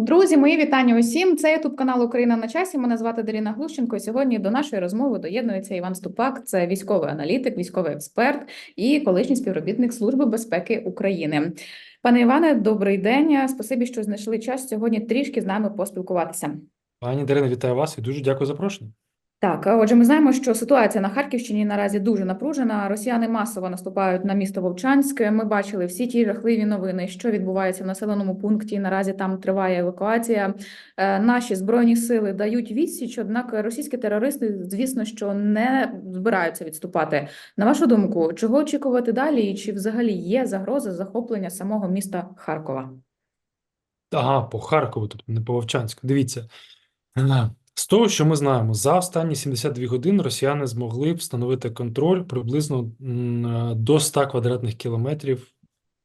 Друзі, мої вітання усім. Це Ютуб канал Україна на часі. Мене звати Даріна Глущенко. І Сьогодні до нашої розмови доєднується Іван Ступак. Це військовий аналітик, військовий експерт і колишній співробітник Служби безпеки України. Пане Іване, добрий день. Спасибі, що знайшли час сьогодні трішки з нами поспілкуватися. Пані Дарина, вітаю вас і дуже дякую за запрошення. Так, отже, ми знаємо, що ситуація на Харківщині наразі дуже напружена. Росіяни масово наступають на місто Вовчанськ. Ми бачили всі ті жахливі новини, що відбувається в населеному пункті. Наразі там триває евакуація. Е, Наші збройні сили дають відсіч, однак російські терористи, звісно, що не збираються відступати. На вашу думку, чого очікувати далі, і чи взагалі є загроза захоплення самого міста Харкова? Ага, по Харкову, тобто не по Вовчанську. Дивіться, е, з того, що ми знаємо, за останні 72 години росіяни змогли встановити контроль приблизно е, до 100 квадратних кілометрів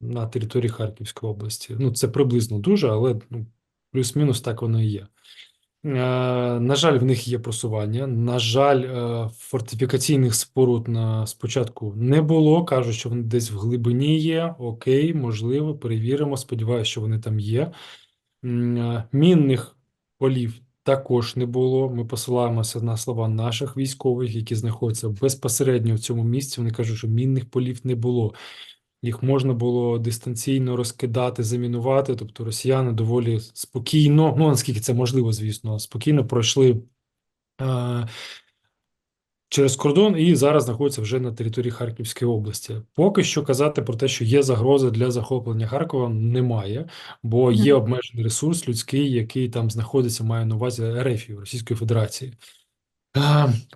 на території Харківської області. Ну, це приблизно дуже, але ну, плюс-мінус так воно і є. Е, На жаль, в них є просування. На жаль, е, фортифікаційних споруд на спочатку не було. Кажуть, що вони десь в глибині є. Окей, можливо, перевіримо. Сподіваюся, що вони там є. Мінних полів також не було. Ми посилаємося на слова наших військових, які знаходяться безпосередньо в цьому місці. Вони кажуть, що мінних полів не було. Їх можна було дистанційно розкидати, замінувати. Тобто росіяни доволі спокійно, ну наскільки це можливо, звісно, спокійно пройшли е, через кордон і зараз знаходяться вже на території Харківської області. Поки що казати про те, що є загроза для захоплення Харкова, немає, бо є обмежений ресурс людський, який там знаходиться, має на увазі РФ Російської Федерації.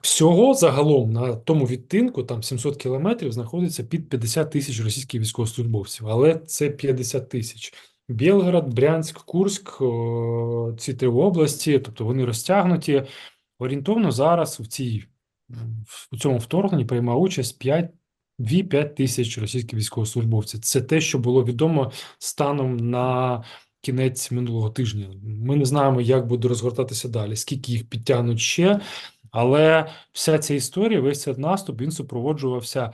Всього загалом на тому відтинку, там 700 кілометрів, знаходиться під 50 тисяч російських військовослужбовців, але це 50 тисяч. Білгород, Брянськ, Курськ, о, ці три області, тобто вони розтягнуті. Орієнтовно зараз в цій в цьому вторгненні приймає участь 5 2-5 тисяч російських військовослужбовців. Це те, що було відомо станом на кінець минулого тижня. Ми не знаємо, як буде розгортатися далі, скільки їх підтягнуть ще. Але вся ця історія, весь цей наступ, він супроводжувався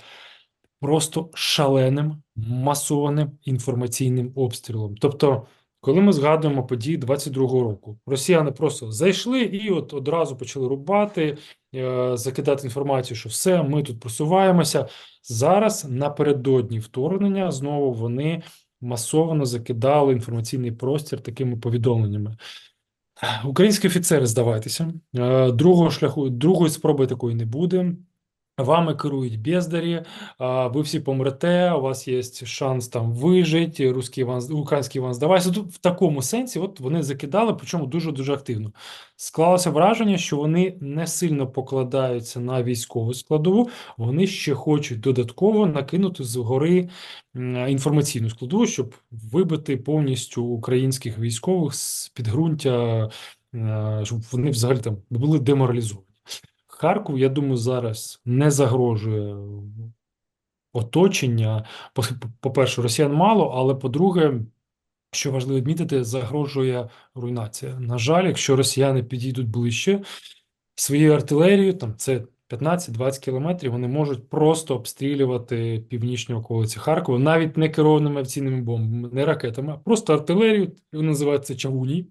просто шаленим масованим інформаційним обстрілом. Тобто, коли ми згадуємо події 22-го року, росіяни просто зайшли і от одразу почали рубати, е, закидати інформацію, що все, ми тут просуваємося. Зараз напередодні вторгнення знову вони масово закидали інформаційний простір такими повідомленнями. Українські офіцери, здавайтеся, Е, другого шляху, другої спроби такої не буде. Вами керують бездарі, ви всі помрете, у вас є шанс там вижити, русський Іван, український Іван здавайся. Тут в такому сенсі от вони закидали, причому дуже-дуже активно. Склалося враження, що вони не сильно покладаються на військову складову, вони ще хочуть додатково накинути згори інформаційну складову, щоб вибити повністю українських військових з підґрунтя, е, щоб вони взагалі там були деморалізовані. Харків, я думаю, зараз не загрожує оточення. По- По-перше, росіян мало, але по-друге, що важливо відмітити, загрожує руйнація. На жаль, якщо росіяни підійдуть ближче своєю артилерією, там це 15-20 кілометрів, вони можуть просто обстрілювати північні околиці Харкова, навіть не керованими авіаційними бомбами, не ракетами, а просто артилерію, вони називають чавуні.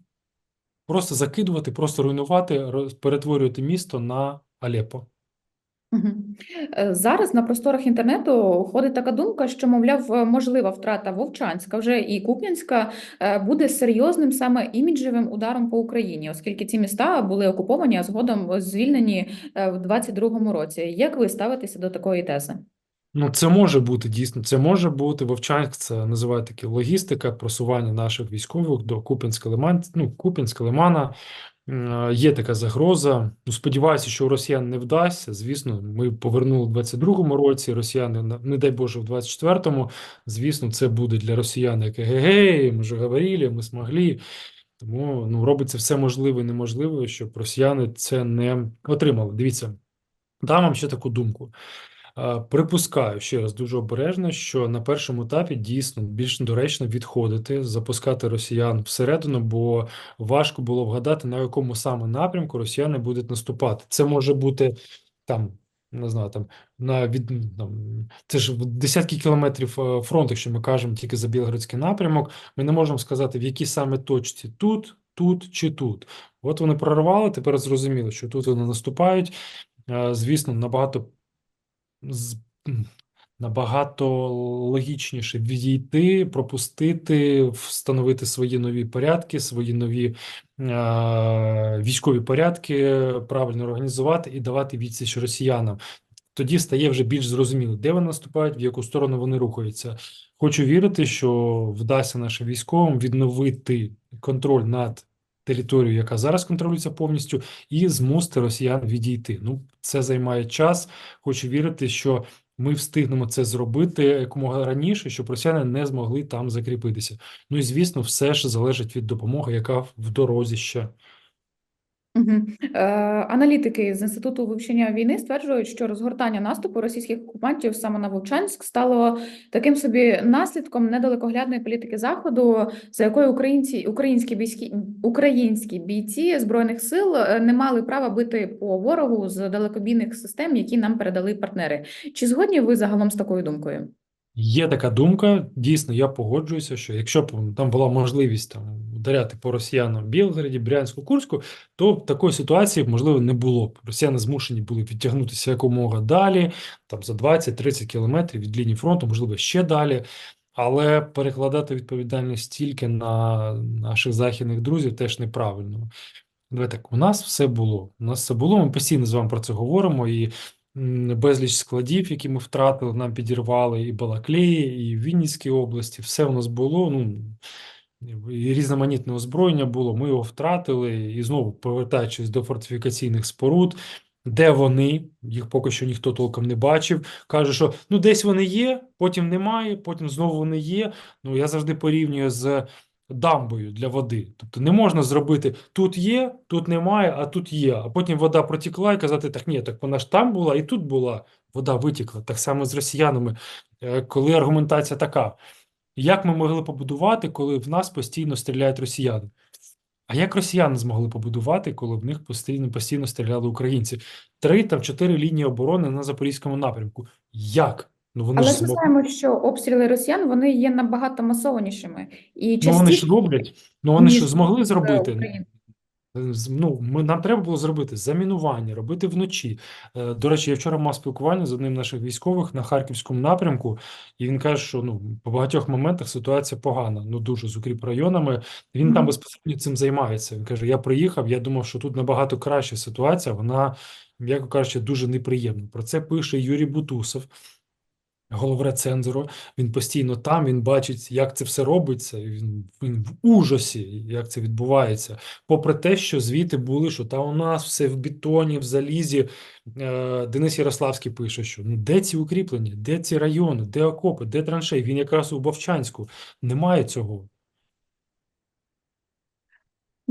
Просто закидувати, просто руйнувати, перетворювати місто на Алеппо. Мгм. Е, Зараз на просторах інтернету ходить така думка, що, мовляв, е, можлива втрата Вовчанська вже і Куп'янська е, буде серйозним саме іміджевим ударом по Україні, оскільки ці міста були окуповані, а згодом звільнені в 22-му році. Як ви ставитеся до такої тези? Ну, це може бути дійсно. Це може бути Вовчанськ, це називають таки логістика, просування наших військових до Куп'янська Лиман, ну, Куп'янська Лимана. М, Є така загроза. Ну, сподіваюся, що у росіян не вдасться. Звісно, ми повернули в 22-му році. Росіяни, не дай Боже, в 24-му. Звісно, це буде для росіян як егегей, ми ж говорили, ми змогли. Тому ну, робиться все можливе і неможливе, щоб росіяни це не отримали. Дивіться, дам вам ще таку думку. Припускаю ще раз дуже обережно, що на першому етапі дійсно більш доречно відходити, запускати росіян всередину, бо важко було вгадати, на якому саме напрямку росіяни будуть наступати. Це може бути там не знаю, там на від там, це ж в десятки кілометрів е, фронту, якщо ми кажемо тільки за Білгородський напрямок, ми не можемо сказати, в якій саме точці тут, тут чи тут. От вони прорвали, тепер зрозуміло, що тут вони наступають. Е, Звісно, набагато набагато логічніше відійти, пропустити, встановити свої нові порядки, свої нові е, військові порядки, правильно організувати і давати відсіч росіянам. Тоді стає вже більш зрозуміло, де вони наступають, в яку сторону вони рухаються. Хочу вірити, що вдасться нашим військовим відновити контроль над територією, яка зараз контролюється повністю, і змусити росіян відійти. Ну, це займає час. Хочу вірити, що ми встигнемо це зробити якомога раніше, щоб росіяни не змогли там закріпитися. Ну і звісно, все ж залежить від допомоги, яка в дорозі ще. Е, Аналітики з Інституту вивчення війни стверджують, що розгортання наступу російських окупантів саме на Вовчанськ стало таким собі наслідком недалекоглядної політики Заходу, за якою українці, українські війські, українські бійці збройних сил е, не мали права бити по ворогу з далекобійних систем, які нам передали партнери. Чи згодні ви загалом з такою думкою? Є така думка, дійсно, я погоджуюся, що якщо б там була можливість там вдаряти по росіянам Білгороді, Брянську, Курську, то такої ситуації можливо не було б. Росіяни змушені були відтягнутися якомога далі, там за 20-30 кілометрів від лінії фронту, можливо, ще далі. Але перекладати відповідальність тільки на наших західних друзів теж неправильно. Давай так, у нас все було. У нас все було. Ми постійно з вами про це говоримо. І безліч складів, які ми втратили, нам підірвали і Балаклеї, і в Вінницькій області. Все у нас було. Ну і різноманітне озброєння було. Ми його втратили. І знову повертаючись до фортифікаційних споруд. Де вони, їх поки що ніхто толком не бачив. Каже, що ну десь вони є, потім немає, потім знову вони є. Ну я завжди порівнюю з дамбою для води. Тобто не можна зробити тут є, тут немає, а тут є. А потім вода протікла і казати, так ні, так вона ж там була і тут була. Вода витікла. Так само з росіянами, Е, коли аргументація така. Як ми могли побудувати, коли в нас постійно стріляють росіяни? А як росіяни змогли побудувати, коли в них постійно постійно стріляли українці? Три там чотири лінії оборони на запорізькому напрямку. Як? Ну вони Але ж ми знаємо, що обстріли росіян вони є набагато масованішими і Ну вони ж роблять. Ну вони ж змогли зробити. З- Ну, ми, нам треба було зробити замінування, робити вночі. Е, До речі, я вчора мав спілкування з одним з наших військових на Харківському напрямку, і він каже, що ну, по багатьох моментах ситуація погана, ну дуже з укріпрайонами. Він там Мгм. безпосередньо цим займається. Він каже: я приїхав, я думав, що тут набагато краща ситуація, вона, м'яко кажучи, дуже неприємна. Про це пише Юрій Бутусов. Головрецензору, він постійно там, він бачить, як це все робиться, він, він в ужасі, як це відбувається. Попри те, що звіти були, що та у нас все в бетоні, в залізі. Е, Денис Ярославський пише, що ну де ці укріплення, де ці райони, де окопи, де траншеї? Він якраз у Бовчанську. Немає цього.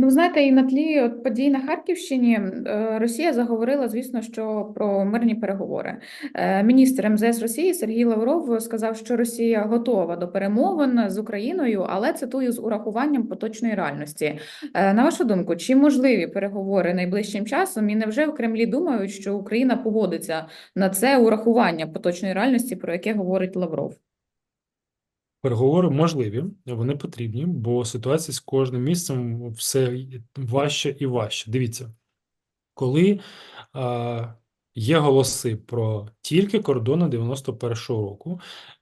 Ну, знаєте, і на тлі от подій на Харківщині е, Росія заговорила, звісно, що про мирні переговори. Е, Міністр МЗС Росії Сергій Лавров сказав, що Росія готова до перемовин з Україною, але цитую з урахуванням поточної реальності. Е, На вашу думку, чи можливі переговори найближчим часом? І невже в Кремлі думають, що Україна погодиться на це урахування поточної реальності, про яке говорить Лавров? Переговори можливі, вони потрібні, бо ситуація з кожним місцем все важче і важче. Дивіться, коли а, є голоси про тільки кордони 91-го року,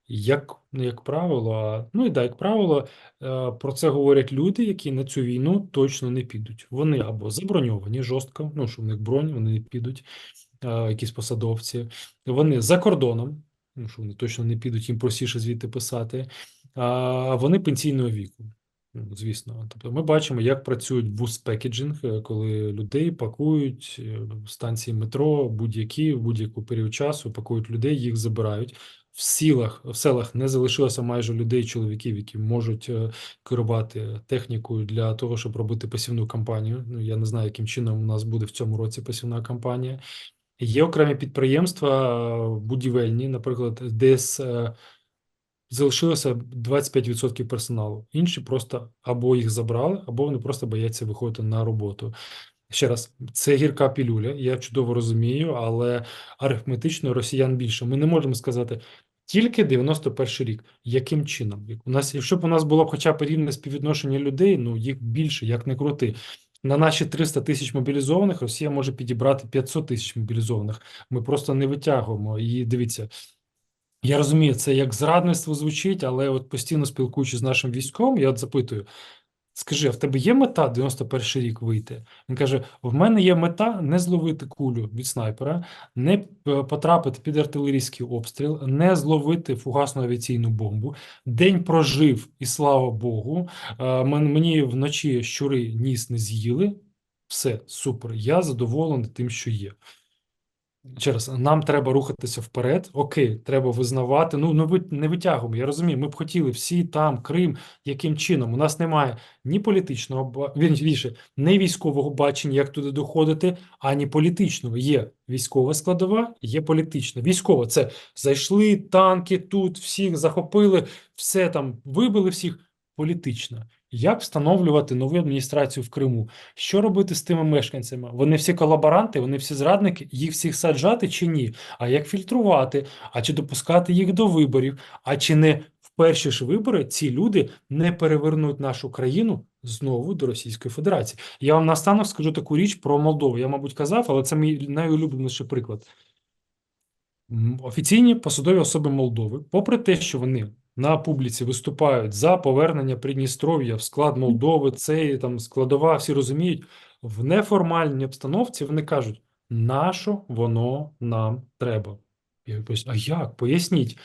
як, ну, як правило, а, ну і так, як правило, е, про це говорять люди, які на цю війну точно не підуть. Вони або заброньовані жорстко, ну що в них бронь, вони не підуть, е, якісь посадовці, вони за кордоном, ну що вони точно не підуть, їм простіше звідти писати, а вони пенсійного віку. Ну, Звісно, тобто ми бачимо, як працюють бус-пекеджинг, коли людей пакують е, станції метро, будь-які в будь-яку період часу, пакують людей, їх забирають. В сілах, в селах не залишилося майже людей, чоловіків, які можуть е, керувати технікою для того, щоб робити посівну кампанію. Ну я не знаю, яким чином у нас буде в цьому році посівна кампанія. Є окремі підприємства е, будівельні, наприклад, десь е, залишилося 25% персоналу. Інші просто або їх забрали, або вони просто бояться виходити на роботу. Ще раз, це гірка пілюля, я чудово розумію, але арифметично росіян більше. Ми не можемо сказати тільки 91 рік. Яким чином? У нас, якщо б у нас було хоча б рівне співвідношення людей, ну їх більше, як не крути. На наші 300 тисяч мобілізованих Росія може підібрати 500 тисяч мобілізованих. Ми просто не витягуємо. І дивіться, я розумію, це як зрадництво звучить, але от постійно спілкуючись з нашим військом, я от запитую: скажи, а в тебе є мета 91 рік вийти? Він каже: в мене є мета не зловити кулю від снайпера, не е, потрапити під артилерійський обстріл, не зловити фугасну авіаційну бомбу. День прожив, і слава Богу. Е, Мені вночі щури ніс не з'їли. Все, супер. Я задоволений тим, що є. Ще раз, нам треба рухатися вперед. Окей, треба визнавати. Ну, ну не витягуємо. Я розумію, ми б хотіли всі там, Крим, яким чином. У нас немає ні політичного вірніше, не військового бачення, як туди доходити, ані політичного. Є військова складова, є політична. Військова це зайшли танки тут, всіх захопили, все там вибили всіх. Політична. Як встановлювати нову адміністрацію в Криму? Що робити з тими мешканцями? Вони всі колаборанти, вони всі зрадники, їх всіх саджати чи ні? А як фільтрувати? А чи допускати їх до виборів? А чи не в перші ж вибори ці люди не перевернуть нашу країну знову до Російської Федерації? Я вам наостанок скажу таку річ про Молдову. Я, мабуть, казав, але це мій найулюбленіший приклад. Офіційні посадові особи Молдови, попри те, що вони на публіці виступають за повернення Придністров'я в склад Молдови, це там складова, всі розуміють, в неформальній обстановці вони кажуть, нащо воно нам треба? Я кажу, а як? Поясніть.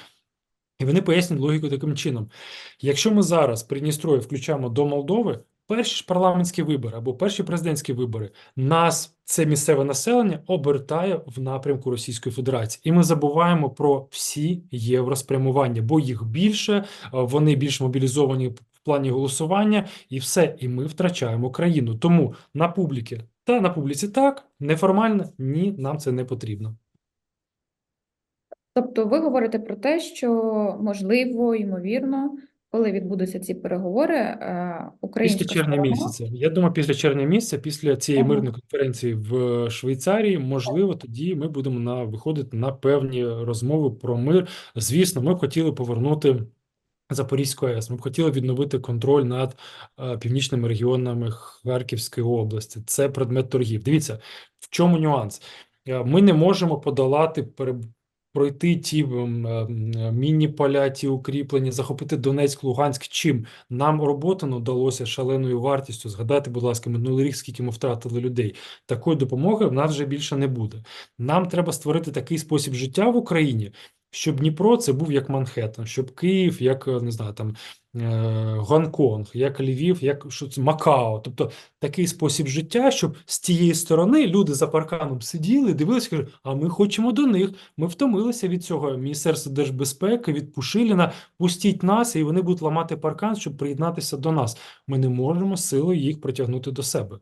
І вони пояснюють логіку таким чином. Якщо ми зараз Придністров'я включаємо до Молдови, перші ж парламентські вибори або перші президентські вибори, нас це місцеве населення обертає в напрямку Російської Федерації. І ми забуваємо про всі євроспрямування, бо їх більше, е, вони більш мобілізовані в плані голосування, і все, і ми втрачаємо країну. Тому на публіки та на публіці так, неформально ні, нам це не потрібно. Тобто ви говорите про те, що можливо, ймовірно, коли відбудуться ці переговори, е, українська Після червня місяця. Я думаю, після червня місяця, після цієї Ага. мирної конференції в Швейцарії, можливо, тоді ми будемо на виходити на певні розмови про мир. Звісно, ми б хотіли повернути Запорізьку АЕС. Ми б хотіли відновити контроль над е, північними регіонами Харківської області. Це предмет торгів. Дивіться, в чому нюанс? Е, Ми не можемо подолати пройти ті е, міні-поля, ті укріплення, захопити Донецьк, Луганськ. Чим нам робота вдалося шаленою вартістю. Згадайте, будь ласка, минулий рік, скільки ми втратили людей. Такої допомоги в нас вже більше не буде. Нам треба створити такий спосіб життя в Україні, щоб Дніпро це був як Манхеттен, щоб Київ, як е, не знаю, там Гонконг, як Львів, як що це Макао. Тобто такий спосіб життя, щоб з тієї сторони люди за парканом сиділи, дивилися, кажуть, а ми хочемо до них. Ми втомилися від цього Міністерства держбезпеки, від Пушиліна. Пустіть нас, і вони будуть ламати паркан, щоб приєднатися до нас. Ми не можемо силою їх притягнути до себе.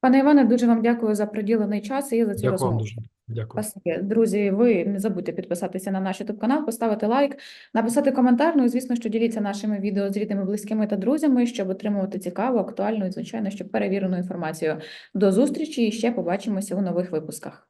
Пане Іване, дуже вам дякую за приділений час і за цю Дякую розмову. дуже. Дякую. Друзі, ви не забудьте підписатися на наш YouTube канал, поставити лайк, написати коментар. Ну і звісно, що діліться нашими відео з рідними, близькими та друзями, щоб отримувати цікаву, актуальну і звичайно, щоб перевірену інформацію. До зустрічі і ще побачимося у нових випусках.